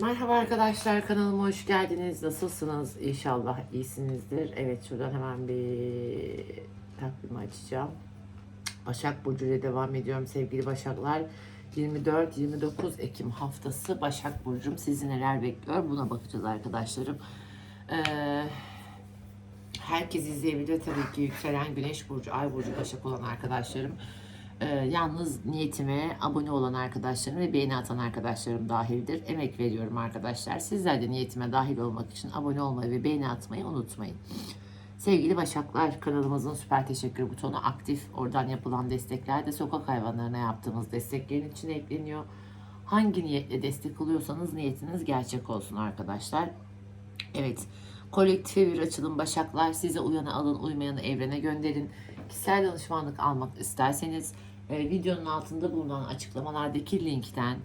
Merhaba arkadaşlar kanalıma hoş geldiniz. Nasılsınız? İnşallah iyisinizdir. Evet şuradan hemen bir takvimi açacağım. Başak Burcu ile devam ediyorum sevgili Başaklar. 24-29 Ekim haftası Başak Burcu'm sizi neler bekliyor buna bakacağız arkadaşlarım. Ee, herkes izleyebilir tabii ki yükselen Güneş Burcu, Ay Burcu Başak olan arkadaşlarım. Ee, yalnız niyetime abone olan arkadaşlarım ve beğeni atan arkadaşlarım dahildir. Emek veriyorum arkadaşlar. Sizler de niyetime dahil olmak için abone olmayı ve beğeni atmayı unutmayın. Sevgili Başaklar kanalımızın süper teşekkür butonu aktif. Oradan yapılan destekler de sokak hayvanlarına yaptığımız desteklerin içine ekleniyor. Hangi niyetle destek oluyorsanız niyetiniz gerçek olsun arkadaşlar. Evet, kolektife bir açılım Başaklar. Size uyanı alın, uymayanı evrene gönderin. Kişisel danışmanlık almak isterseniz e, videonun altında bulunan açıklamalardaki linkten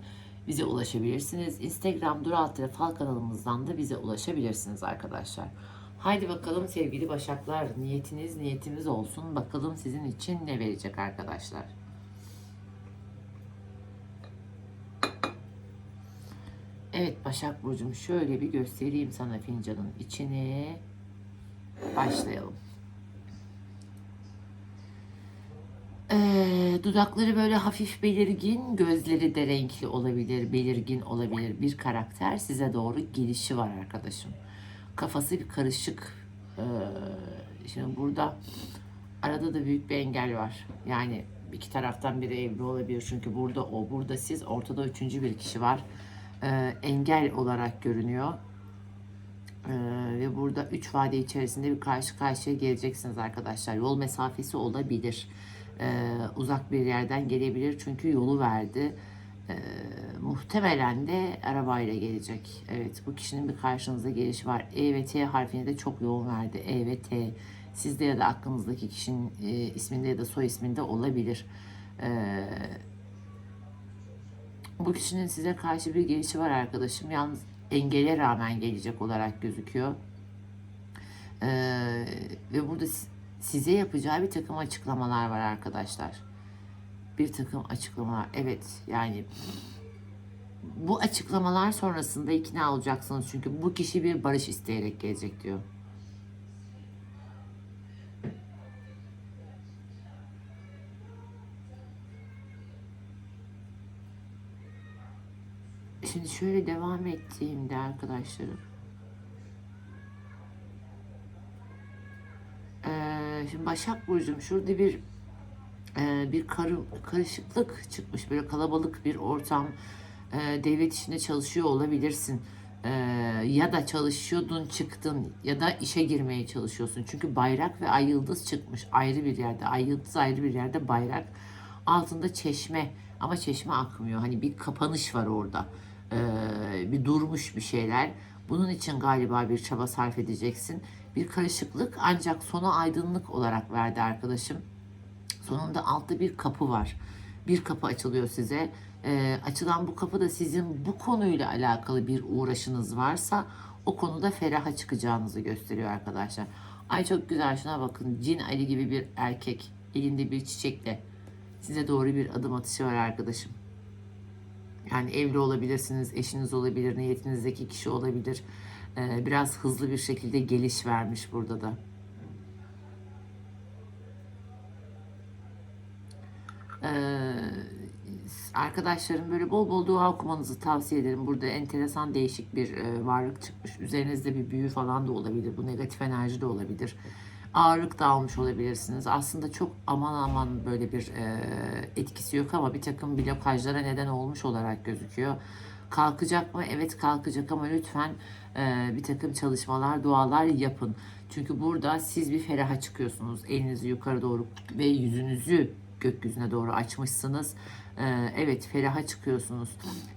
bize ulaşabilirsiniz. Instagram Duraltı Fal kanalımızdan da bize ulaşabilirsiniz arkadaşlar. Haydi bakalım sevgili Başaklar, niyetiniz niyetimiz olsun. Bakalım sizin için ne verecek arkadaşlar. Evet Başak Burcu'm şöyle bir göstereyim sana fincanın içini. Başlayalım. Ee, dudakları böyle hafif belirgin, gözleri de renkli olabilir, belirgin olabilir bir karakter size doğru gelişi var arkadaşım. Kafası bir karışık. Ee, şimdi burada arada da büyük bir engel var. Yani iki taraftan biri evli olabilir çünkü burada o, burada siz, ortada üçüncü bir kişi var. Ee, engel olarak görünüyor. Ee, ve burada üç vade içerisinde bir karşı karşıya geleceksiniz arkadaşlar. Yol mesafesi olabilir. Ee, uzak bir yerden gelebilir çünkü yolu verdi. Ee, muhtemelen de arabayla gelecek. Evet bu kişinin bir karşınıza gelişi var. E ve T harfini de çok yoğun verdi. E ve T sizde ya da aklınızdaki kişinin e, isminde ya da soy isminde olabilir. Ee, bu kişinin size karşı bir gelişi var arkadaşım. Yalnız engele rağmen gelecek olarak gözüküyor. Ee, ve burada size yapacağı bir takım açıklamalar var arkadaşlar. Bir takım açıklamalar. Evet yani bu açıklamalar sonrasında ikna olacaksınız. Çünkü bu kişi bir barış isteyerek gelecek diyor. Şimdi şöyle devam ettiğimde arkadaşlarım. Şimdi Başak Burcu'm şurada bir e, bir karı, karışıklık çıkmış. Böyle kalabalık bir ortam. Ee, devlet işinde çalışıyor olabilirsin. Ee, ya da çalışıyordun çıktın ya da işe girmeye çalışıyorsun. Çünkü bayrak ve ay yıldız çıkmış ayrı bir yerde. Ay yıldız ayrı bir yerde bayrak. Altında çeşme ama çeşme akmıyor. Hani bir kapanış var orada. Ee, bir durmuş bir şeyler. Bunun için galiba bir çaba sarf edeceksin. Bir karışıklık ancak sona aydınlık olarak verdi arkadaşım. Sonunda altta bir kapı var. Bir kapı açılıyor size. Ee, açılan bu kapı da sizin bu konuyla alakalı bir uğraşınız varsa o konuda feraha çıkacağınızı gösteriyor arkadaşlar. Ay çok güzel şuna bakın. Cin Ali gibi bir erkek elinde bir çiçekle size doğru bir adım atışı var arkadaşım. Yani evli olabilirsiniz, eşiniz olabilir, niyetinizdeki kişi olabilir. Ee, biraz hızlı bir şekilde geliş vermiş burada da. Ee, arkadaşlarım böyle bol bol dua okumanızı tavsiye ederim. Burada enteresan değişik bir e, varlık çıkmış. Üzerinizde bir büyü falan da olabilir. Bu negatif enerji de olabilir. Ağırlık da almış olabilirsiniz. Aslında çok aman aman böyle bir e, etkisi yok ama bir takım blokajlara neden olmuş olarak gözüküyor. Kalkacak mı? Evet kalkacak ama lütfen e, bir takım çalışmalar, dualar yapın. Çünkü burada siz bir feraha çıkıyorsunuz. Elinizi yukarı doğru ve yüzünüzü gökyüzüne doğru açmışsınız. Ee, evet feraha çıkıyorsunuz.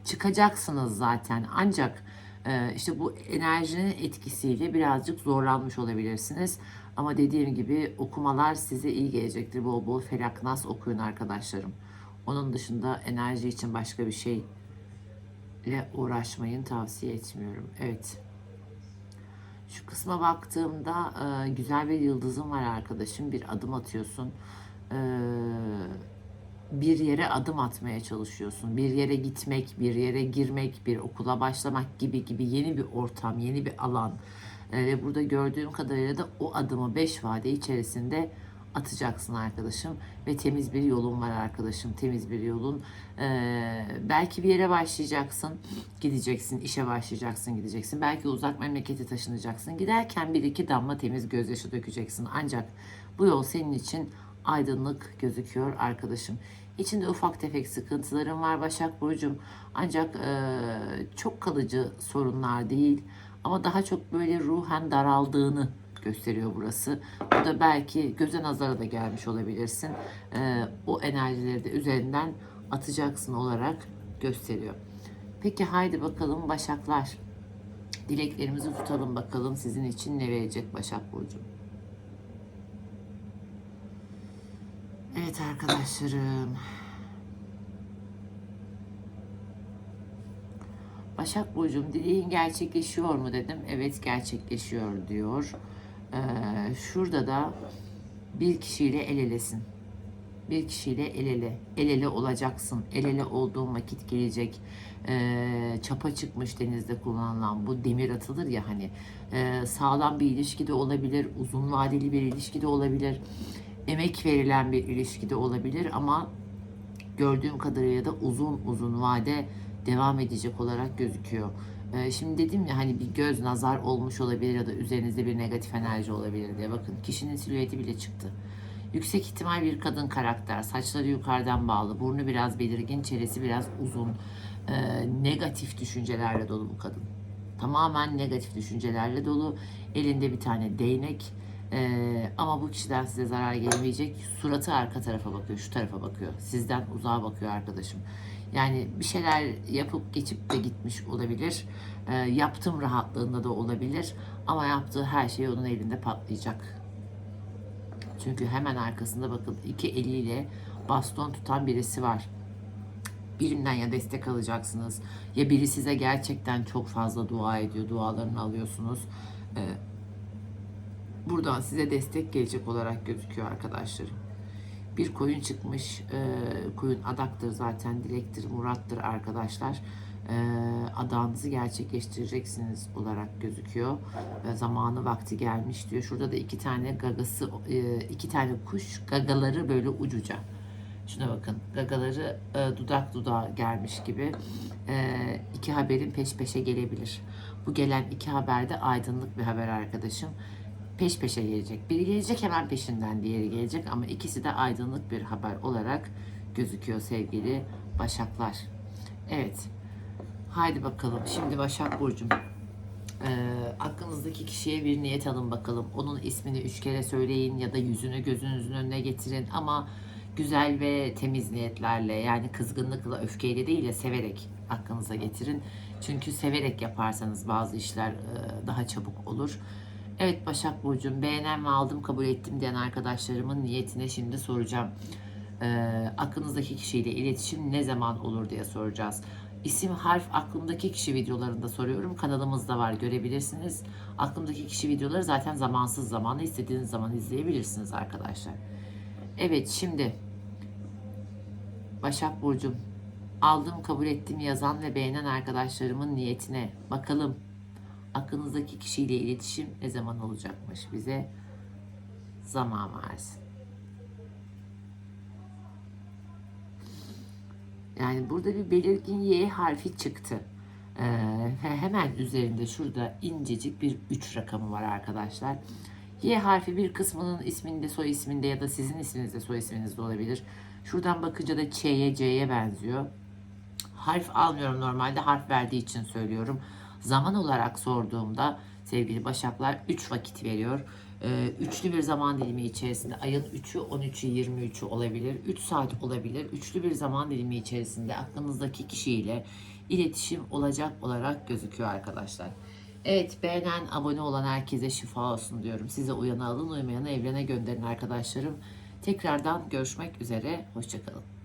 Çıkacaksınız zaten ancak e, işte bu enerjinin etkisiyle birazcık zorlanmış olabilirsiniz. Ama dediğim gibi okumalar size iyi gelecektir. Bol bol felak nas okuyun arkadaşlarım. Onun dışında enerji için başka bir şeyle uğraşmayın tavsiye etmiyorum. Evet. Şu kısma baktığımda e, güzel bir yıldızım var arkadaşım. Bir adım atıyorsun. Ee, bir yere adım atmaya çalışıyorsun. Bir yere gitmek, bir yere girmek, bir okula başlamak gibi gibi yeni bir ortam, yeni bir alan. Ee, Ve burada gördüğüm kadarıyla da o adımı 5 vade içerisinde atacaksın arkadaşım ve temiz bir yolun var arkadaşım temiz bir yolun. Ee, belki bir yere başlayacaksın gideceksin işe başlayacaksın gideceksin. Belki uzak memlekete taşınacaksın. Giderken bir iki damla temiz gözyaşı dökeceksin. Ancak bu yol senin için aydınlık gözüküyor arkadaşım. İçinde ufak tefek sıkıntıların var Başak Burcu'm. Ancak e, çok kalıcı sorunlar değil. Ama daha çok böyle ruhen daraldığını gösteriyor burası. Bu da belki göze nazara da gelmiş olabilirsin. Ee, o enerjileri de üzerinden atacaksın olarak gösteriyor. Peki haydi bakalım Başaklar. Dileklerimizi tutalım bakalım sizin için ne verecek Başak Burcu. Evet arkadaşlarım. Başak Burcu'm dileğin gerçekleşiyor mu dedim. Evet gerçekleşiyor diyor. Ee, şurada da bir kişiyle el elesin. Bir kişiyle el ele. El ele olacaksın. El ele olduğun vakit gelecek. Ee, çapa çıkmış denizde kullanılan bu demir atılır ya hani. Ee, sağlam bir ilişki de olabilir. Uzun vadeli bir ilişki de olabilir. Emek verilen bir ilişki de olabilir ama gördüğüm kadarıyla da uzun uzun vade devam edecek olarak gözüküyor. Ee, şimdi dedim ya hani bir göz nazar olmuş olabilir ya da üzerinizde bir negatif enerji olabilir diye. Bakın kişinin silüeti bile çıktı. Yüksek ihtimal bir kadın karakter. Saçları yukarıdan bağlı. Burnu biraz belirgin. Çenesi biraz uzun. Ee, negatif düşüncelerle dolu bu kadın. Tamamen negatif düşüncelerle dolu. Elinde bir tane değnek. Ee, ama bu kişiden size zarar gelmeyecek. Suratı arka tarafa bakıyor. Şu tarafa bakıyor. Sizden uzağa bakıyor arkadaşım. Yani bir şeyler yapıp geçip de gitmiş olabilir. E, yaptım rahatlığında da olabilir. Ama yaptığı her şey onun elinde patlayacak. Çünkü hemen arkasında bakın iki eliyle baston tutan birisi var. Birinden ya destek alacaksınız ya biri size gerçekten çok fazla dua ediyor. Dualarını alıyorsunuz. E, buradan size destek gelecek olarak gözüküyor arkadaşlarım bir koyun çıkmış. E, koyun adaktır zaten, dilektir, murattır arkadaşlar. E, adağınızı gerçekleştireceksiniz olarak gözüküyor. E, zamanı vakti gelmiş diyor. Şurada da iki tane gagası, e, iki tane kuş gagaları böyle ucuca. Şuna bakın gagaları e, dudak dudağa gelmiş gibi e, iki haberin peş peşe gelebilir. Bu gelen iki haber de aydınlık bir haber arkadaşım peş peşe gelecek. Biri gelecek hemen peşinden diğeri gelecek ama ikisi de aydınlık bir haber olarak gözüküyor sevgili Başaklar. Evet. Haydi bakalım. Şimdi Başak Burcu'm. Ee, aklınızdaki kişiye bir niyet alın bakalım. Onun ismini üç kere söyleyin ya da yüzünü gözünüzün önüne getirin ama güzel ve temiz niyetlerle yani kızgınlıkla öfkeyle değil de severek aklınıza getirin. Çünkü severek yaparsanız bazı işler e, daha çabuk olur. Evet Başak Burcu'm beğenen ve aldım kabul ettim diyen arkadaşlarımın niyetine şimdi soracağım. Ee, aklınızdaki kişiyle iletişim ne zaman olur diye soracağız. İsim, harf aklımdaki kişi videolarında soruyorum. Kanalımızda var görebilirsiniz. Aklımdaki kişi videoları zaten zamansız zamanı istediğiniz zaman izleyebilirsiniz arkadaşlar. Evet şimdi Başak Burcu'm aldım kabul ettim yazan ve beğenen arkadaşlarımın niyetine bakalım aklınızdaki kişiyle iletişim ne zaman olacakmış bize zaman versin. Yani burada bir belirgin Y harfi çıktı. Ee, hemen üzerinde şurada incecik bir 3 rakamı var arkadaşlar. Y harfi bir kısmının isminde, soy isminde ya da sizin isminizde, soy isminizde olabilir. Şuradan bakınca da Ç'ye, C'ye benziyor. Harf almıyorum normalde harf verdiği için söylüyorum. Zaman olarak sorduğumda sevgili Başaklar 3 vakit veriyor. Ee, üçlü bir zaman dilimi içerisinde ayın 3'ü, 13'ü, 23'ü olabilir. 3 saat olabilir. Üçlü bir zaman dilimi içerisinde aklınızdaki kişiyle iletişim olacak olarak gözüküyor arkadaşlar. Evet beğenen, abone olan herkese şifa olsun diyorum. Size uyanı alın, uymayanı evrene gönderin arkadaşlarım. Tekrardan görüşmek üzere. Hoşçakalın.